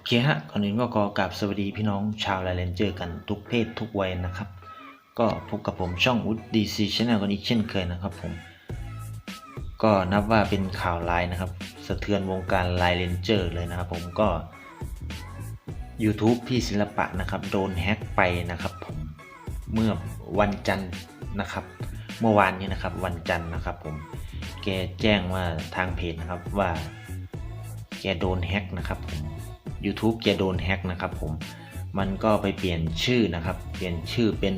อเคฮะก่อนอื่นก็ขอกราบสวัสดีพี่น้องชาวไลเลนเจอร์กันทุกเพศทุกวัยนะครับ ก็พบกับผมช่องวุฒดีซีชแนลกันอีกเช่นเคยนะครับผม ก็นับว่าเป็นข่าวร้ายนะครับ สะเทือนวงการไลเลนเจอร์เลยนะครับผมก็ YouTube พี่ศิลปะนะครับโดนแฮ็กไปนะครับผมเมื่อวันจันทร์นะครับ เมื่อวานนี้นะครับวันจันทร์นะครับผมแกแจ้งว่าทางเพจนะครับว่า แกโดนแฮ็กนะครับผม YouTube แกโดนแฮ็กนะครับผมมันก็ไปเปลี่ยนชื่อนะครับ เปลี่ยนชื่อเป็น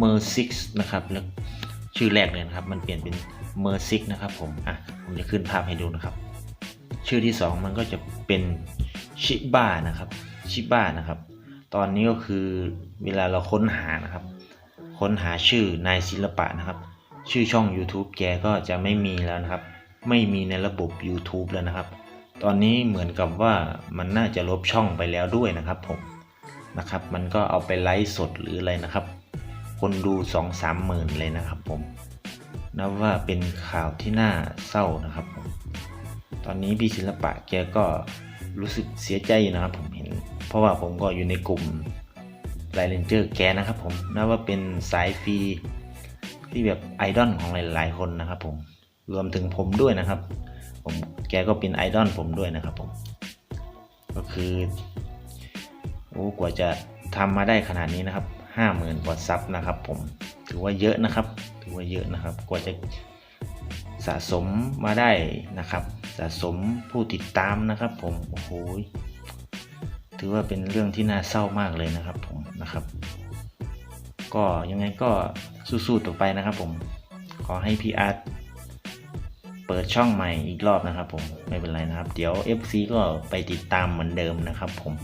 m e r 6นะครับแล้วชื่อแรกเลยนะครับ มันเปลี่ยนเป็น m e r 6นะครับผมอะผมจะขึ้นภาพให้ดูนะครับ ชื่อที่ 2 มันก็จะเป็นชิบ้านะครับชิบ้านะครับ ตอนนี้ก็คือเวลาเราค้นหานะครับ ค้นหาชื่อนายศิลปะนะครับ ชื่อช่อง YouTube แกก็จะไม่มีแล้วนะครับ ไม่มีในระบบ YouTube แล้วนะครับ ตอนนี้เหมือนกับว่ามันน่าจะลบช่องไปแล้วด้วยนะครับผมนะครับ มันก็เอาไปไลฟ์สดหรืออะไรนะครับ คนดู2องสามหมื่นเลยนะครับผมนับว่าเป็นข่าวที่น่าเศร้านะครับผมตอนนี้พี่ศิลปะแกก็รู้สึกเสียใจอยู่นะครับผมเห็น เพราะว่าผมก็อยู่ในกลุ่มไลเลนเจอร์แกนะครับผมนับว่าเป็นสายฟรีที่แบบไอดอลของหลายๆคนนะครับผมรวมถึงผมด้วยนะครับ ผมแกก็เป็นไอดอลผมด้วยนะครับผม ก็คือโอ้กว่าจะทำมาได้ขนาดนี้นะครับห้าหมื่นกว่าซับนะครับ ผมถือว่าเยอะนะครับ ถือว่าเยอะนะครับ กว่าจะสะสมมาได้นะครับ สะสมผู้ติดตามนะครับ ผมโอ้โหถือว่าเป็นเรื่องที่น่าเศร้ามากเลยนะครับ ผมนะครับ ก็ยังไงก็สู้ๆต่อไปนะครับ ผมขอให้พี่อาร์ต ปิดช่องใหม่อีกรอบนะครับ ผมไม่เป็นไรนะครับ เดี๋ยว FC ก็ไปติดตามเหมือนเดิมนะครับ ผม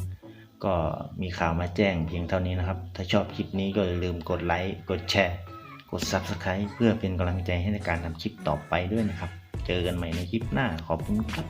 ก็มีข่าวมาแจ้งเพียงเท่านี้นะครับ ถ้าชอบคลิปนี้ก็อย่าลืมกดไลค์กดแชร์กด Subscribe เพื่อเป็นกำลังใจให้ในการทำคลิปต่อไปด้วยนะครับ เจอกันใหม่ในคลิปหน้าขอบคุณครับ